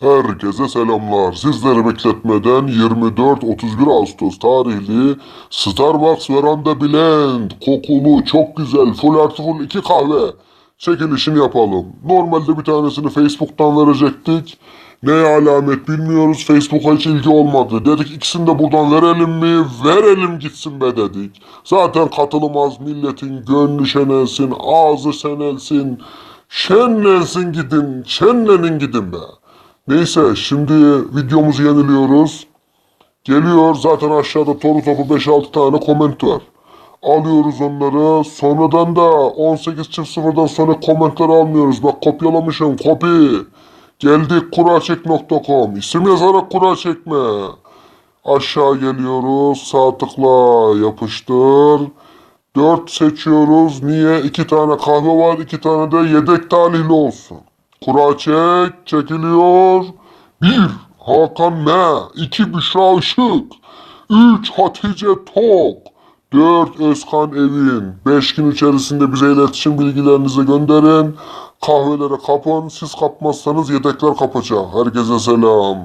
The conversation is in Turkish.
Herkese selamlar. Sizleri bekletmeden 24-31 Ağustos tarihli Starbucks Veranda Blend kokulu çok güzel full artı full 2 kahve çekilişini yapalım. Normalde bir tanesini Facebook'tan verecektik. Neye alamet bilmiyoruz. Facebook'a hiç ilgi olmadı. Dedik ikisini de buradan verelim mi? Verelim gitsin be dedik. Zaten katılım az milletin gönlü şenelsin, ağzı şenelsin. Şenlensin gidin, şenlenin gidin be. Neyse şimdi videomuzu yeniliyoruz. Geliyor zaten aşağıda toru topu 5-6 tane koment var. Alıyoruz onları. Sonradan da 18.0'dan sonra komentleri almıyoruz. Bak kopyalamışım. Kopi. Geldik kuraçek.com. İsim yazarak kura çekme. Aşağı geliyoruz. Sağ tıkla yapıştır. 4 seçiyoruz. Niye? 2 tane kahve var. 2 tane de yedek talihli olsun. Kura çek. Çekiliyor. 1. Hakan M. 2. Büşra Işık. 3. Hatice Tok. 4. Özkan Evin. 5 gün içerisinde bize iletişim bilgilerinizi gönderin. Kahvelere kapın. Siz kapmazsanız yedekler kapacak. Herkese selam.